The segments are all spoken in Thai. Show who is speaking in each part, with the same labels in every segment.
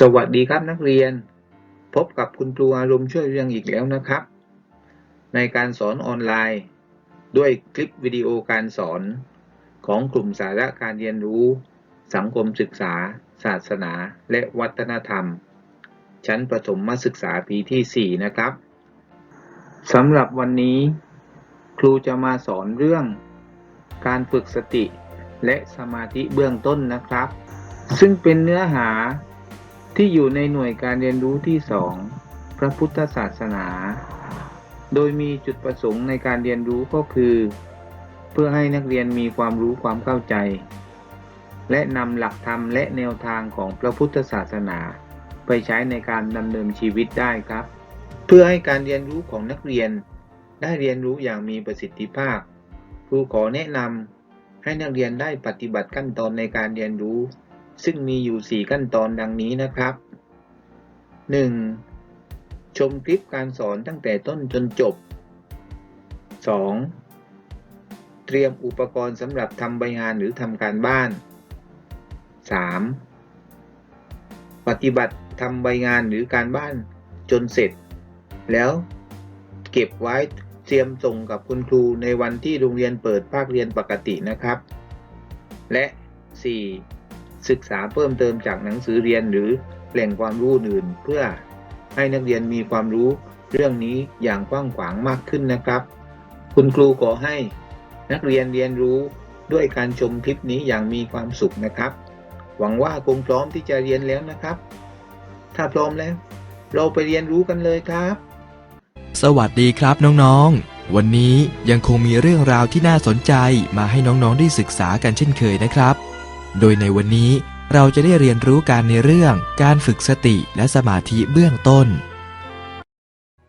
Speaker 1: สวัสดีครับนักเรียน พบกับคุณครูอารมณ์ช่วยเรื่องอีกแล้วนะครับ ในการสอนออนไลน์ ด้วยคลิปวิดีโอการสอนของกลุ่มสาระการเรียนรู้ สังคมศึกษา ศาสนา และวัฒนธรรม ชั้นประถมศึกษาปีที่ 4 นะครับสำหรับวันนี้ ครูจะมาสอนเรื่อง การฝึกสติและสมาธิเบื้องต้นนะครับ ซึ่งเป็นเนื้อหา ที่อยู่ในหน่วยการเรียนรู้ที่ 2 พระพุทธศาสนา โดยมีจุดประสงค์ในการเรียนรู้ก็คือ เพื่อให้นักเรียนมีความรู้ความเข้าใจ และนำหลักธรรมและแนวทางของพระพุทธศาสนา ไปใช้ในการดำเนินชีวิตได้ครับ เพื่อให้การเรียนรู้ของนักเรียน ได้เรียนรู้อย่างมีประสิทธิภาพ ครูขอแนะนำให้นักเรียนได้ปฏิบัติขั้นตอนในการเรียนรู้ ซึ่งมีอยู่ 4 ขั้นตอนดังนี้นะครับ 1. ชมคลิปการสอนตั้งแต่ต้นจนจบ 2. เตรียมอุปกรณ์สำหรับทำใบงานหรือทำการบ้าน 3. ปฏิบัติทำใบงานหรือการบ้านจนเสร็จ แล้วเก็บไว้เตรียมส่งกับคุณครูในวันที่โรงเรียนเปิดภาคเรียนปกตินะครับ และ 4. ศึกษาเพิ่มเติมจากหนังสือเรียนหรือแหล่งความรู้อื่น เพื่อให้นักเรียนมีความรู้เรื่องนี้อย่างกว้างขวางมากขึ้นนะครับ คุณครูขอให้นักเรียนเรียนรู้ด้วยการชมคลิปนี้อย่างมีความสุขนะครับ หวังว่าคงพร้อมที่จะเรียนแล้วนะครับ ถ้าพร้อมแล้ว เราไปเรียนรู้กันเลยครับ
Speaker 2: สวัสดีครับน้องๆ วันนี้ยังคงมีเรื่องราวที่น่าสนใจมาให้น้องๆได้ศึกษากันเช่นเคยนะครับ โดยในวันนี้เราจะได้เรียนรู้การในเรื่องการฝึกสติและสมาธิเบื้องต้น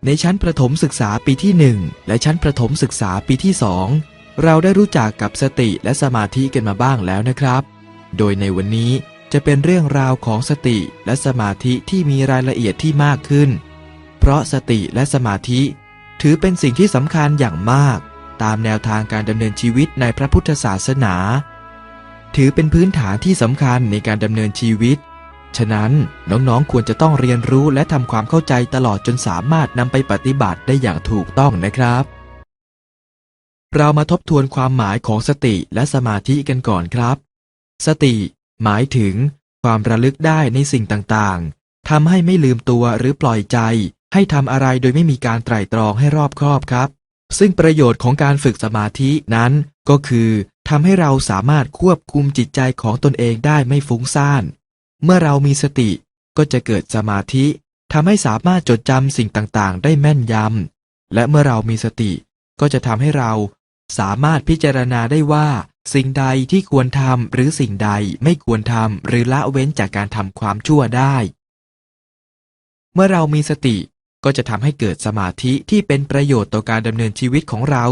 Speaker 2: ในชั้นประถมศึกษาปีที่ 1 และชั้นประถมศึกษาปีที่ 2 เราได้รู้จักกับสติและสมาธิกันมาบ้างแล้วนะครับ โดยในวันนี้จะเป็นเรื่องราวของสติและสมาธิที่มีรายละเอียดที่มากขึ้น เพราะสติและสมาธิ ถือเป็นสิ่งที่สำคัญอย่างมาก ตามแนวทางการดำเนินชีวิตในพระพุทธศาสนา ถือเป็นพื้นฐานที่สำคัญในการดำเนินชีวิต ฉะนั้นน้องๆควรจะต้องเรียนรู้และทำความเข้าใจตลอดจนสามารถนำไปปฏิบัติได้อย่างถูกต้องนะครับ เรามาทบทวนความหมายของสติและสมาธิกันก่อนครับ สติ หมายถึง ความระลึกได้ในสิ่งต่างๆทำให้ไม่ลืมตัวหรือปล่อยใจ ให้ทำอะไรโดยไม่มีการไตร่ตรองให้รอบคอบครับซึ่งประโยชน์ของการฝึกสมาธินั้นก็คือ ทำให้เราสามารถควบคุมจิตใจของตนเองได้ไม่ฟุ้งซ่าน เมื่อเรามีสติก็จะเกิดสมาธิทำให้สามารถจดจำสิ่งต่างๆ ได้แม่นยำ และเมื่อเรามีสติ ก็จะทำให้เราสามารถพิจารณาได้ว่า สิ่งใดที่ควรทำหรือสิ่งใดไม่ควรทำหรือละเว้นจากการทำความชั่วได้ เมื่อเรามีสติก็จะทำให้เกิดสมาธิที่เป็นประโยชน์ต่อการดำเนินชีวิตของเรา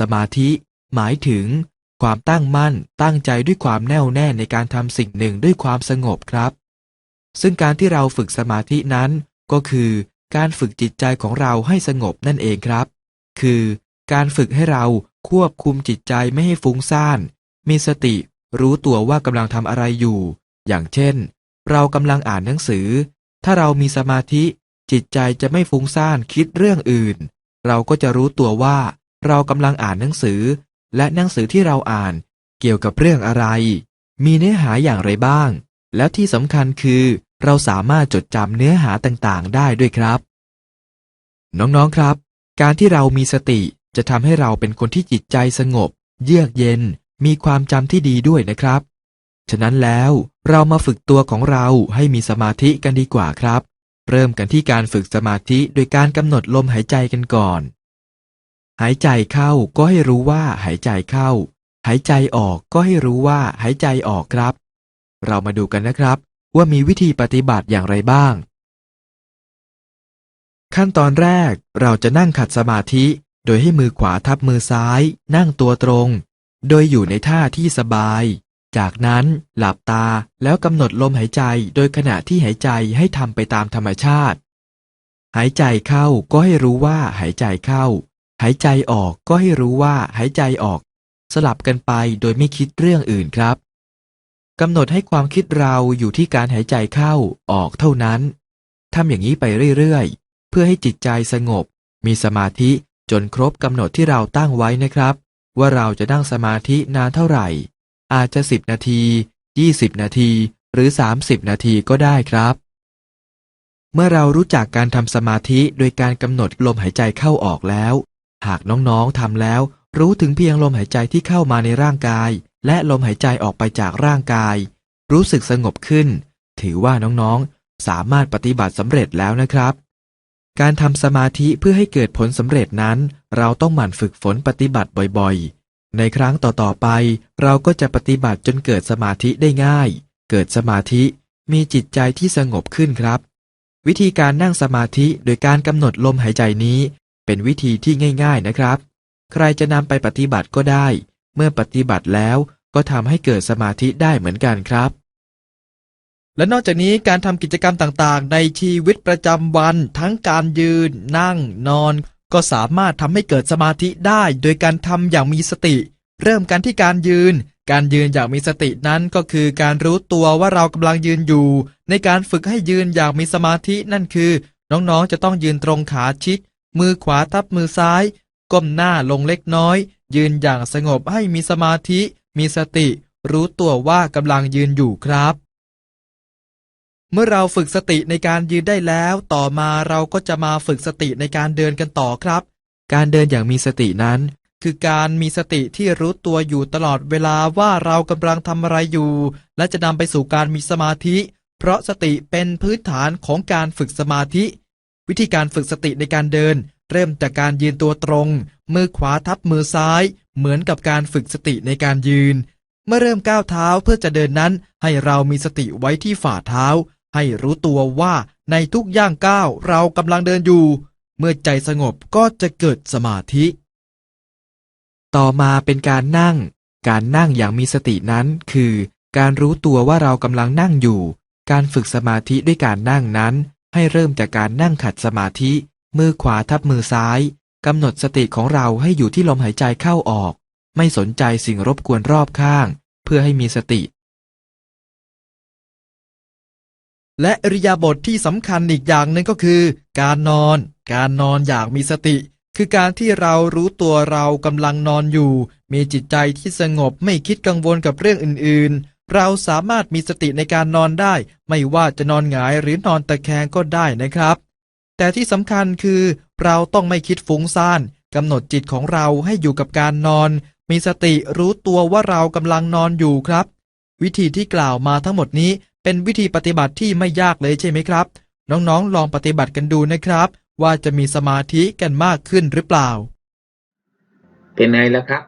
Speaker 2: สมาธิ หมายถึง ความตั้งมั่น ตั้งใจด้วยความแน่วแน่ในการทำสิ่งหนึ่งด้วยความสงบครับ ซึ่งการที่เราฝึกสมาธินั้น ก็คือการฝึกจิตใจของเราให้สงบนั่นเองครับ คือการฝึกให้เราควบคุมจิตใจไม่ให้ฟุ้งซ่าน มีสติ รู้ตัวว่ากำลังทำอะไรอยู่ อย่างเช่น เรากำลังอ่านหนังสือ ถ้าเรามีสมาธิ จิตใจจะไม่ฟุ้งซ่านคิดเรื่องอื่น เราก็จะรู้ตัวว่า เรากำลังอ่านหนังสือ และหนังสือที่เราอ่านเกี่ยวกับเรื่องอะไร มีเนื้อหาอย่างไรบ้าง แล้วที่สำคัญคือ เราสามารถจดจำเนื้อหาต่างๆ ได้ด้วยครับ น้องๆครับ การที่เรามีสติจะทำให้เราเป็นคนที่จิตใจสงบ เยือกเย็น มีความจำที่ดีด้วยนะครับ ฉะนั้นแล้วเรามาฝึกตัวของเราให้มีสมาธิกันดีกว่าครับ เริ่มกันที่การฝึกสมาธิโดยการกำหนดลมหายใจกันก่อน หายใจเข้าก็ให้รู้ว่าหายใจเข้า หายใจออกก็ให้รู้ว่าหายใจออกครับ เรามาดูกันนะครับ ว่ามีวิธีปฏิบัติอย่างไรบ้าง ขั้นตอนแรกเราจะนั่งขัดสมาธิ โดยให้มือขวาทับมือซ้าย นั่งตัวตรง โดยอยู่ในท่าที่สบาย จากนั้นหลับตาแล้วกำหนดลมหายใจโดยขณะที่หายใจให้ทำไปตามธรรมชาติ หายใจเข้าก็ให้รู้ว่าหายใจเข้า หายใจออกก็ให้รู้ว่าหายใจออก สลับกันไปโดยไม่คิดเรื่องอื่นครับกำหนดให้ความคิดเราอยู่ที่การหายใจเข้าออกเท่านั้นทำอย่างนี้ไปเรื่อยๆ เพื่อให้จิตใจสงบ มีสมาธิจนครบกำหนดที่เราตั้งไว้นะครับ ว่าเราจะนั่งสมาธินานเท่าไหร่ อาจจะ 10 นาที 20 นาที หรือ 30 นาทีก็ได้ครับ เมื่อเรารู้จักการทำสมาธิโดยการกำหนดลมหายใจเข้าออกแล้ว หากน้องๆทำแล้ว รู้ถึงเพียงลมหายใจที่เข้ามาในร่างกาย และลมหายใจออกไปจากร่างกาย รู้สึกสงบขึ้น ถือว่าน้องๆ สามารถปฏิบัติสำเร็จแล้วนะครับ การทำสมาธิเพื่อให้เกิดผลสำเร็จนั้น เราต้องหมั่นฝึกฝนปฏิบัติบ่อยๆ ในครั้งต่อๆไป เราก็จะปฏิบัติจนเกิดสมาธิได้ง่าย เกิดสมาธิมีจิตใจที่สงบขึ้นครับ วิธีการนั่งสมาธิโดยการกำหนดลมหายใจนี้ เป็นวิธีที่ง่าย ๆนะครับ ใครจะนำไปปฏิบัติก็ได้ เมื่อปฏิบัติแล้วก็ทำให้เกิดสมาธิได้เหมือนกันครับ และนอกจากนี้การทำกิจกรรมต่างๆ ในชีวิตประจำวัน ทั้งการยืน นั่ง นอน ก็สามารถทำให้เกิดสมาธิได้ โดยการทำอย่างมีสติ เริ่มกันที่การยืน การยืนอย่างมีสตินั้นก็คือการรู้ตัวว่าเรากำลังยืนอยู่ ในการฝึกให้ยืนอย่างมีสมาธินั่นคือ น้องๆ จะต้องยืนตรงขาชิด มือขวาทับมือซ้าย ก้มหน้าลงเล็กน้อย ยืนอย่างสงบให้มีสมาธิ มีสติ รู้ตัวว่ากำลังยืนอยู่ครับ เมื่อเราฝึกสติในการยืนได้แล้ว ต่อมาเราก็จะมาฝึกสติในการเดินกันต่อครับ การเดินอย่างมีสตินั้น คือการมีสติที่รู้ตัวอยู่ตลอดเวลาว่าเรากำลังทำอะไรอยู่ และจะนำไปสู่การมีสมาธิ เพราะสติเป็นพื้นฐานของการฝึกสมาธิ วิธีการฝึกสติในการเดิน เริ่มจากการยืนตัวตรง มือขวาทับมือซ้าย เหมือนกับการฝึกสติในการยืน เมื่อเริ่มก้าวเท้าเพื่อจะเดินนั้น ให้เรามีสติไว้ที่ฝ่าเท้า ให้รู้ตัวว่าในทุกย่างก้าวเรากำลังเดินอยู่ เมื่อใจสงบก็จะเกิดสมาธิ ต่อมาเป็นการนั่ง การนั่งอย่างมีสตินั้นคือ การรู้ตัวว่าเรากำลังนั่งอยู่ การฝึกสมาธิด้วยการนั่งนั้น ให้เริ่มจากการนั่งขัดสมาธิ มือขวาทับมือซ้ายกำหนดสติของเราให้อยู่ที่ลมหายใจเข้าออก ไม่สนใจสิ่งรบกวนรอบข้าง เพื่อให้มีสติ และอริยาบทที่สำคัญอีกอย่างหนึ่งก็คือ การนอน การนอนอย่างมีสติ คือการที่เรารู้ตัวเรากำลังนอนอยู่ มีจิตใจที่สงบไม่คิดกังวลกับเรื่องอื่น เราสามารถมีสติในการนอนได้ ไม่ว่าจะนอนหงายหรือนอนตะแคงก็ได้นะครับ แต่ที่สำคัญคือเราต้องไม่คิดฟุ้งซ่านกำหนดจิตของเราให้อยู่กับการนอน มีสติรู้ตัวว่าเรากำลังนอนอยู่ครับ วิธีที่กล่าวมาทั้งหมดนี้ เป็นวิธีปฏิบัติที่ไม่ยากเลยใช่ไหมครับ น้องๆ ลองปฏิบัติกันดูนะครับ ว่าจะมีสมาธิกันมากขึ้นหรือเปล่า
Speaker 1: เป็นไงล่ะครับ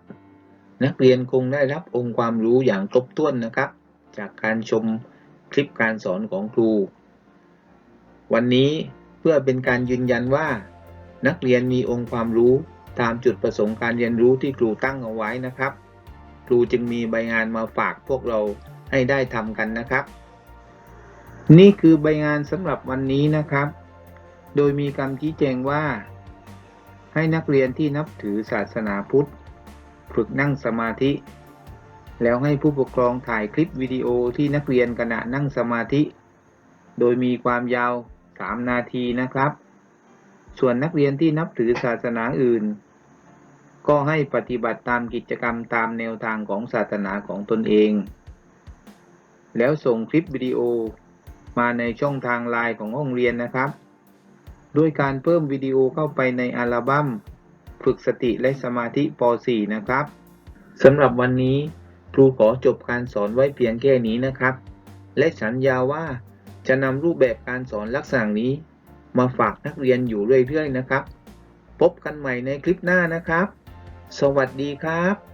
Speaker 1: นักเรียนคงได้รับองค์ความรู้อย่างครบถ้วนนะครับ จากการชมคลิปการสอนของครู วันนี้เพื่อเป็นการยืนยันว่า นักเรียนมีองค์ความรู้ตามจุดประสงค์การเรียนรู้ที่ครูตั้งเอาไว้นะครับ ครูจึงมีใบงานมาฝากพวกเราให้ได้ทำกันนะครับ นี่คือใบงานสำหรับวันนี้นะครับ โดยมีคำชี้แจงว่า ให้นักเรียนที่นับถือศาสนาพุทธ ฝึกนั่งสมาธิ แล้วให้ผู้ปกครองถ่ายคลิปวิดีโอที่นักเรียนขณะนั่งสมาธิ โดยมีความยาว 3 นาทีนะครับ ส่วนนักเรียนที่นับถือศาสนาอื่น ก็ให้ปฏิบัติตามกิจกรรมตามแนวทางของศาสนาของตนเอง แล้วส่งคลิปวิดีโอมาในช่องทางไลน์ของห้องเรียนนะครับ ด้วยการเพิ่มวิดีโอเข้าไปในอัลบั้ม ฝึกสติและสมาธิป .4 นะครับสำหรับวันนี้ครูขอจบการสอนไว้เพียงแค่นี้นะครับ และสัญญาว่าจะนำรูปแบบการสอนลักษณะนี้ มาฝากนักเรียนอยู่เรื่อยๆนะครับ พบกันใหม่ในคลิปหน้านะครับ สวัสดีครับ